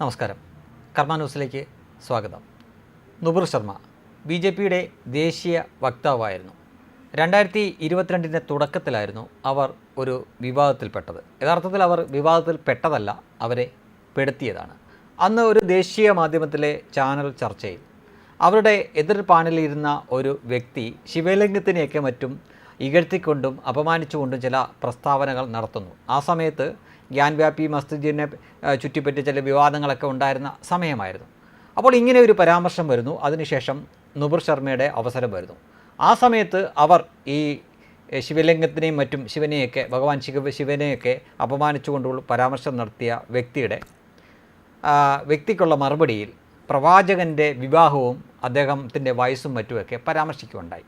നമസ്കാരം. കർമ്മ ന്യൂസിലേക്ക് സ്വാഗതം. നുപുർ ശർമ്മ ബി ജെ പിയുടെ ദേശീയ വക്താവായിരുന്നു. രണ്ടായിരത്തി ഇരുപത്തിരണ്ടിന്റെ തുടക്കത്തിലായിരുന്നു അവർ ഒരു വിവാദത്തിൽപ്പെട്ടത്. യഥാർത്ഥത്തിൽ അവർ വിവാദത്തിൽ പെട്ടതല്ല അവരെ പെടുത്തിയതാണ്. അന്ന് ഒരു ദേശീയ മാധ്യമത്തിലെ ചാനൽ ചർച്ചയിൽ അവരുടെ എതിർ പാനലിരുന്ന ഒരു വ്യക്തി ശിവലിംഗത്തിനെയൊക്കെ മറ്റും ഇകഴ്ത്തിക്കൊണ്ടും അപമാനിച്ചുകൊണ്ടും ചില പ്രസ്താവനകൾ നടത്തുന്നു. ആ സമയത്ത് ഗ്യാൻവ്യാപി മസ്ജിദിനെ ചുറ്റിപ്പറ്റി ചില വിവാദങ്ങളൊക്കെ ഉണ്ടായിരുന്ന സമയമായിരുന്നു. അപ്പോൾ ഇങ്ങനെ ഒരു പരാമർശം വരുന്നു. അതിനുശേഷം നുബുർ ശർമ്മയുടെ അവസരം വരുന്നു. ആ സമയത്ത് അവർ ഈ ശിവലിംഗത്തിനെയും മറ്റും ശിവനെയൊക്കെ ഭഗവാൻ ശിവ ശിവനെയൊക്കെ അപമാനിച്ചുകൊണ്ടുള്ള പരാമർശം നടത്തിയ വ്യക്തിയുടെ വ്യക്തിക്കുള്ള മറുപടിയിൽ പ്രവാചകന്റെ വിവാഹവും അദ്ദേഹത്തിന്റെ വയസ്സും മറ്റുമൊക്കെ പരാമർശിക്കുകയുണ്ടായി.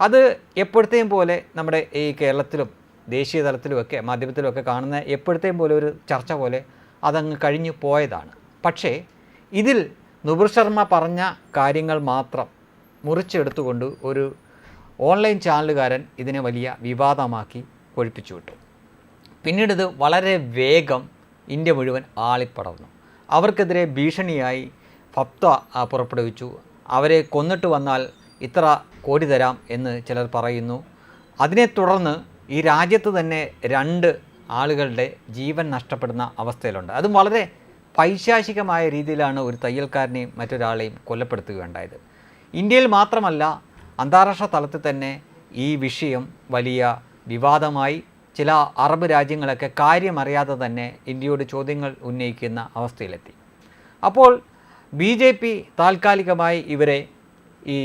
അത് എപ്പോഴത്തെയും പോലെ നമ്മുടെ ഈ കേരളത്തിലും ദേശീയ തലത്തിലുമൊക്കെ മാധ്യമത്തിലുമൊക്കെ കാണുന്ന എപ്പോഴത്തെയും പോലെ ഒരു ചർച്ച പോലെ അതങ്ങ് കഴിഞ്ഞു പോയതാണ്. പക്ഷേ ഇതിൽ നുപുർ ശർമ്മ പറഞ്ഞ കാര്യങ്ങൾ മാത്രം മുറിച്ചെടുത്തുകൊണ്ട് ഒരു ഓൺലൈൻ ചാനലുകാരൻ ഇതിനെ വലിയ വിവാദമാക്കി കൊഴിപ്പിച്ചു വിട്ടു. പിന്നീട് ഇത് വളരെ വേഗം ഇന്ത്യ മുഴുവൻ ആളിപ്പടർന്നു. അവർക്കെതിരെ ഭീഷണിയായി ഭക്ത പുറപ്പെടുവിച്ചു. അവരെ കൊന്നിട്ട് വന്നാൽ ഇത്ര കോടി തരാം എന്ന് ചിലർ പറയുന്നു. അതിനെ തുടർന്ന് ഈ രാജ്യത്ത് തന്നെ രണ്ട് ആളുകളുടെ ജീവൻ നഷ്ടപ്പെടുന്ന അവസ്ഥയിലുണ്ട്. അതും വളരെ പൈശാചികമായ രീതിയിലാണ് ഒരു തയ്യൽക്കാരനെയും മറ്റൊരാളെയും കൊല്ലപ്പെടുത്തുകയുണ്ടായത് ഇന്ത്യയിൽ മാത്രമല്ല അന്താരാഷ്ട്ര തലത്തിൽ തന്നെ ഈ വിഷയം വലിയ വിവാദമായി ചില അറബ് രാജ്യങ്ങളൊക്കെ കാര്യമറിയാതെ തന്നെ ഇന്ത്യയോട് ചോദ്യങ്ങൾ ഉന്നയിക്കുന്ന അവസ്ഥയിലെത്തി. അപ്പോൾ ബി ജെ പി താൽക്കാലികമായി ഇവരെ ഈ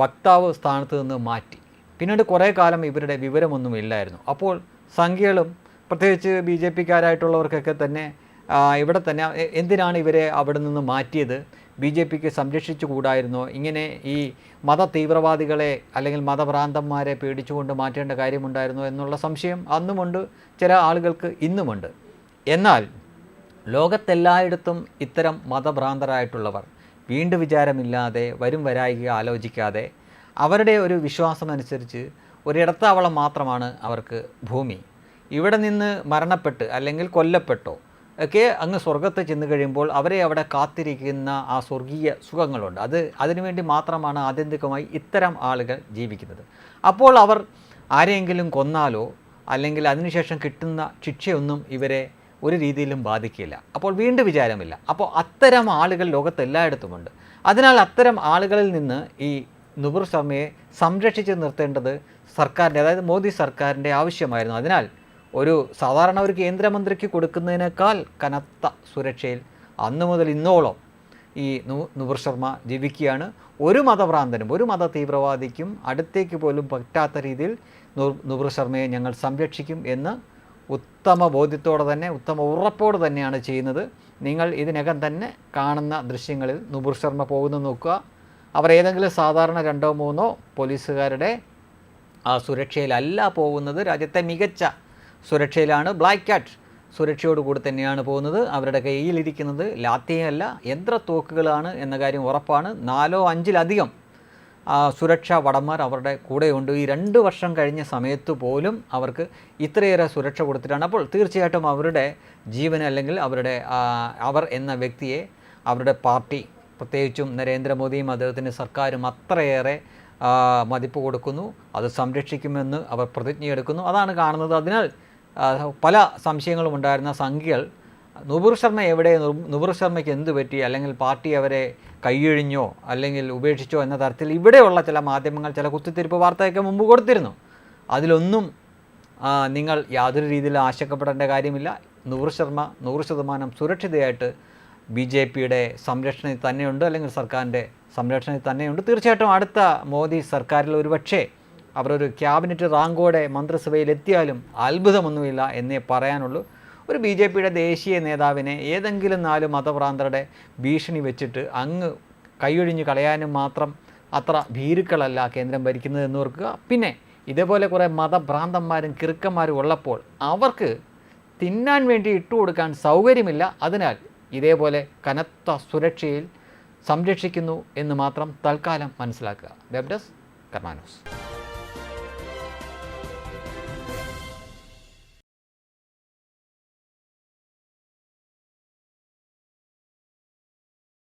വക്താവ് സ്ഥാനത്ത് നിന്ന് മാറ്റി. പിന്നീട് കുറേ കാലം ഇവരുടെ വിവരമൊന്നും ഇല്ലായിരുന്നു. അപ്പോൾ സംഖ്യകളും പ്രത്യേകിച്ച് ബി ജെ പിക്കാരായിട്ടുള്ളവർക്കൊക്കെ തന്നെ ഇവിടെ തന്നെ എന്തിനാണ് ഇവരെ അവിടെ നിന്ന് മാറ്റിയത്? ബി ജെ പിക്ക് സംരക്ഷിച്ചു കൂടായിരുന്നോ? ഇങ്ങനെ ഈ മത തീവ്രവാദികളെ അല്ലെങ്കിൽ മതഭ്രാന്തന്മാരെ പേടിച്ചുകൊണ്ട് മാറ്റേണ്ട കാര്യമുണ്ടായിരുന്നോ എന്നുള്ള സംശയം അന്നുമുണ്ട് ചില ആളുകൾക്ക് ഇന്നുമുണ്ട്. എന്നാൽ ലോകത്തെല്ലായിടത്തും ഇത്തരം മതഭ്രാന്തരായിട്ടുള്ളവർ വീണ്ടും വിചാരമില്ലാതെ വരും വരായിക ആലോചിക്കാതെ അവരുടെ ഒരു വിശ്വാസം അനുസരിച്ച് ഒരിടത്താവളം മാത്രമാണ് അവർക്ക് ഭൂമി. ഇവിടെ നിന്ന് മരണപ്പെട്ട് അല്ലെങ്കിൽ കൊല്ലപ്പെട്ടോ ഒക്കെ അങ്ങ് സ്വർഗത്തെ ചെന്ന് കഴിയുമ്പോൾ അവരെ അവിടെ കാത്തിരിക്കുന്ന ആ സ്വർഗീയ സുഖങ്ങളുണ്ട്. അത് അതിനുവേണ്ടി മാത്രമാണ് ആത്യന്തികമായി ഇത്തരം ആളുകൾ ജീവിക്കുന്നത്. അപ്പോൾ അവർ ആരെയെങ്കിലും കൊന്നാലോ അല്ലെങ്കിൽ അതിനുശേഷം കിട്ടുന്ന ശിക്ഷയൊന്നും ഇവരെ ഒരു രീതിയിലും ബാധിക്കില്ല. അപ്പോൾ വീണ്ടും വിചാരമില്ല. അപ്പോൾ അത്തരം ആളുകൾ ലോകത്ത് എല്ലായിടത്തുമുണ്ട്. അതിനാൽ അത്തരം ആളുകളിൽ നിന്ന് ഈ നുപുർ ശർമ്മയെ സംരക്ഷിച്ച് നിർത്തേണ്ടത് സർക്കാരിന്റെ അതായത് മോദി സർക്കാരിന്റെ ആവശ്യമായിരുന്നു. അതിനാൽ ഒരു സാധാരണ ഒരു കേന്ദ്രമന്ത്രിക്ക് കൊടുക്കുന്നതിനേക്കാൾ കനത്ത സുരക്ഷയിൽ അന്നു മുതൽ ഇന്നോളം ഈ നു നുപുർ ശർമ്മ ജീവിക്കുകയാണ്. ഒരു മതഭ്രാന്തനും ഒരു മത തീവ്രവാദിക്കും അടുത്തേക്ക് പോലും പറ്റാത്ത രീതിയിൽ നു- നുപുർ ശർമ്മയെ ഞങ്ങൾ സംരക്ഷിക്കും എന്ന് ഉത്തമ ബോധ്യത്തോടെ തന്നെ ഉത്തമ ഉറപ്പോടെ തന്നെയാണ് ചെയ്യുന്നത്. നിങ്ങൾ ഇതിനകം തന്നെ കാണുന്ന ദൃശ്യങ്ങളിൽ നുപുർ ശർമ്മ പോകുന്നു നോക്കുക. അവർ ഏതെങ്കിലും സാധാരണ രണ്ടോ മൂന്നോ പോലീസുകാരുടെ ആ സുരക്ഷയിലല്ല പോകുന്നത്. രാജ്യത്തെ മികച്ച സുരക്ഷയിലാണ് ബ്ലാക്ക് ക്യാറ്റ് സുരക്ഷയോടുകൂടി തന്നെയാണ് പോകുന്നത്. അവരുടെ കയ്യിലിരിക്കുന്നത് ലാത്തിയല്ല യന്ത്ര തോക്കുകളാണ് എന്ന കാര്യം ഉറപ്പാണ്. നാലോ അഞ്ചിലധികം സുരക്ഷാ വടന്മാർ അവരുടെ കൂടെയുണ്ട്. ഈ രണ്ട് വർഷം കഴിഞ്ഞ സമയത്ത് പോലും അവർക്ക് ഇത്രയേറെ സുരക്ഷ കൊടുത്തിട്ടാണ്. അപ്പോൾ തീർച്ചയായിട്ടും അവരുടെ ജീവൻ അല്ലെങ്കിൽ അവരുടെ അവർ എന്ന വ്യക്തിയെ അവരുടെ പാർട്ടി പ്രത്യേകിച്ചും നരേന്ദ്രമോദിയും അദ്ദേഹത്തിന്റെ സർക്കാരും അത്രയേറെ മതിപ്പ് കൊടുക്കുന്നു. അത് സംരക്ഷിക്കുമെന്ന് അവർ പ്രതിജ്ഞയെടുക്കുന്നു. അതാണ് കാണുന്നത്. അതിനാൽ പല സംശയങ്ങളും ഉണ്ടായിരുന്ന സംഖ്യകൾ നുപുർ ശർമ്മ എവിടെ നുപുർ ശർമ്മയ്ക്ക് എന്ത് പറ്റി? അല്ലെങ്കിൽ പാർട്ടി അവരെ കൈയൊഴിഞ്ഞോ? അല്ലെങ്കിൽ ഉപേക്ഷിച്ചോ എന്ന തരത്തിൽ ഇവിടെയുള്ള ചില മാധ്യമങ്ങൾ ചില കുത്തിത്തിരിപ്പ് വാർത്തയൊക്കെ മുമ്പ് കൊടുത്തിരുന്നു. അതിലൊന്നും നിങ്ങൾ യാതൊരു രീതിയിലും ആശങ്കപ്പെടേണ്ട കാര്യമില്ല. നൂറ് ശർമ്മ നൂറ് ശതമാനം സുരക്ഷിതയായിട്ട് ബി ജെ പിയുടെ സംരക്ഷണയിൽ തന്നെയുണ്ട് അല്ലെങ്കിൽ സർക്കാരിന്റെ സംരക്ഷണയിൽ തന്നെയുണ്ട്. തീർച്ചയായിട്ടും അടുത്ത മോദി സർക്കാരിൽ ഒരുപക്ഷേ അവരൊരു ക്യാബിനറ്റ് റാങ്കോടെ മന്ത്രിസഭയിൽ എത്തിയാലും അത്ഭുതമൊന്നുമില്ല എന്നേ പറയാനുള്ളൂ. ഒരു ബി ജെ പിയുടെ ദേശീയ നേതാവിനെ ഏതെങ്കിലും നാല് മതഭ്രാന്തരുടെ ഭീഷണി വെച്ചിട്ട് അങ്ങ് കൈയൊഴിഞ്ഞ് കളയാനും മാത്രം അത്ര ഭീരുക്കളല്ല കേന്ദ്രം ഭരിക്കുന്നത് എന്ന് ഓർക്കുക. പിന്നെ ഇതേപോലെ കുറേ മതഭ്രാന്തന്മാരും കിറുക്കന്മാരും ഉള്ളപ്പോൾ അവർക്ക് തിന്നാൻ വേണ്ടി ഇട്ടുകൊടുക്കാൻ സൗകര്യമില്ല. അതിനാൽ ഇതേപോലെ കനത്ത സുരക്ഷയിൽ സംരക്ഷിക്കുന്നു എന്ന് മാത്രം തൽക്കാലം മനസ്സിലാക്കുക. Web desk കർമാനോസ്